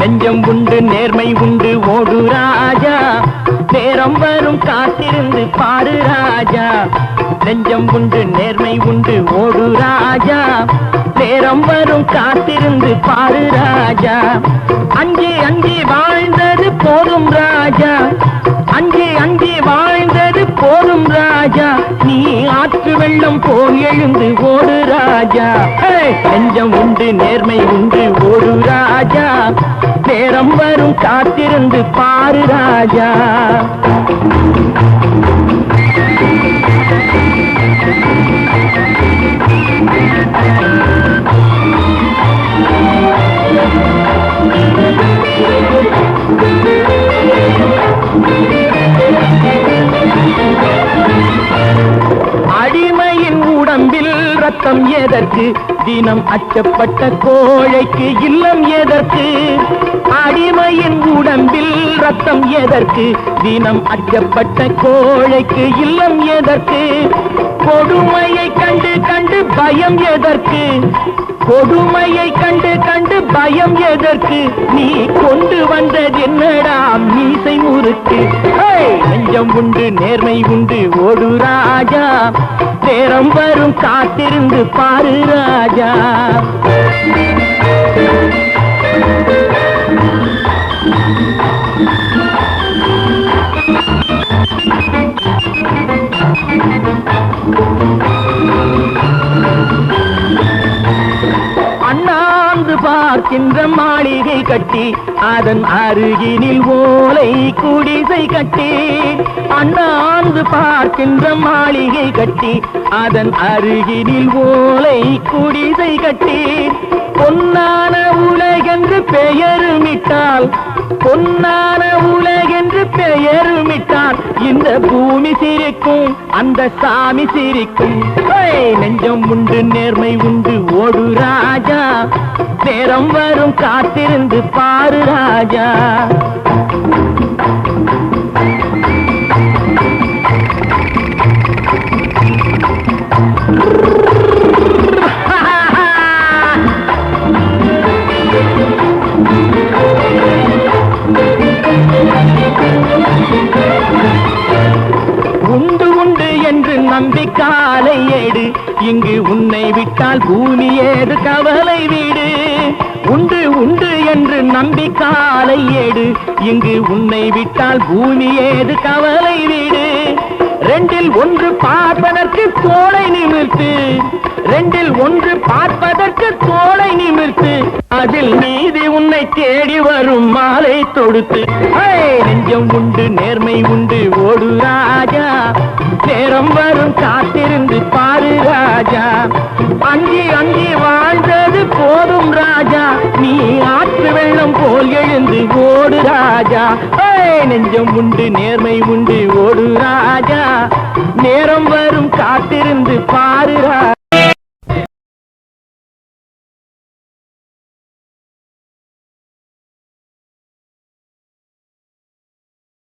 நெஞ்சம் உண்டு நேர்மை உண்டு ஓடு ராஜா. நேரம் வரும் காத்திருந்து பாரு ராஜா. நெஞ்சம் உண்டு நேர்மை உண்டு ஓடு ராஜா. நேரம் வரும் காத்திருந்து பாரு ராஜா. அங்கே அங்கே வாழ்ந்தது போதும் ராஜா. அங்கே அங்கே வாழ்ந்தது போதும் ராஜா. நீ ஆற்று வெள்ளம் போல் எழுந்து ஓடு ராஜா ஹே! நெஞ்சம் உண்டு நேர்மை உண்டு ஓடு ராஜா நேரம் வரும் காத்திருந்து பாரு ராஜா Thank you. அடிமையின் உடம்பில் ரத்தம் எதற்கு? தினம் அச்சப்பட்ட கோழைக்கு இல்லம் எதற்கு? அடிமையின் உடம்பில் ரத்தம் எதற்கு? தினம் அச்சப்பட்ட கோழைக்கு இல்லம் எதற்கு? கொடுமையை கண்டு கண்டு பயம் எதற்கு? கொடுமையை கண்டு கண்டு பயம் எதற்கு? நீ கொண்டு வந்தது என்னடா? மீசை முறுக்கு. நெஞ்சம் உண்டு நேர்மை உண்டு ஓடு ராஜா. நேரம் வரும் காத்திருந்து பாரு ராஜா. பார்க்கின்ற மாளிகை கட்டி அதன் அருகினில் ஓலை குடிசை கட்டி அண்ணாந்து பார்க்கின்ற மாளிகை கட்டி அதன் அருகினில் ஓலை குடிசை கட்டி. பொன்னான உலகென்று பெயருமிட்டால் பொன்னான உலகென்று பெயருமிட்டான் இந்த பூமி சிரிக்கும் அந்த சாமி சிரிக்கும். நெஞ்சம் உண்டு நேர்மை உண்டு ஓடு ராஜா. நேரம் வரும் காத்திருந்து பாரு ராஜா. தம்பி காலை ஏடு இங்கு உன்னை விட்டால் பூமி ஏது கவலை வீடு. உண்டு உண்டு என்று நம்பி காலை ஏடு இங்கு உன்னை விட்டால் பூமி ஏது கவலை வீடு. ரெண்டில் ஒன்று பார்ப்பதற்கு தோளை நிமிர்த்து. ரெண்டில் ஒன்று பார்ப்பதற்கு தோலை நிமிர்த்து அதில் நீதி உன்னை தேடி வரும் மாலை தொடுத்து. நெஞ்சம் உண்டு நேர்மை உண்டு ஓடு ராஜா. நேரம் வரும் காத்திருந்து பாரு ராஜா. அங்கி அங்கி வாழ்ந்தது போதும் ராஜா. நீ ஆற்று வெள்ளம் போல் எழுந்து ஓடு ராஜா. நெஞ்சம் உண்டு நேர்மை உண்டு ஓடு ராஜா. நேரம் வரும் காத்திருந்து பாரு ராஜா.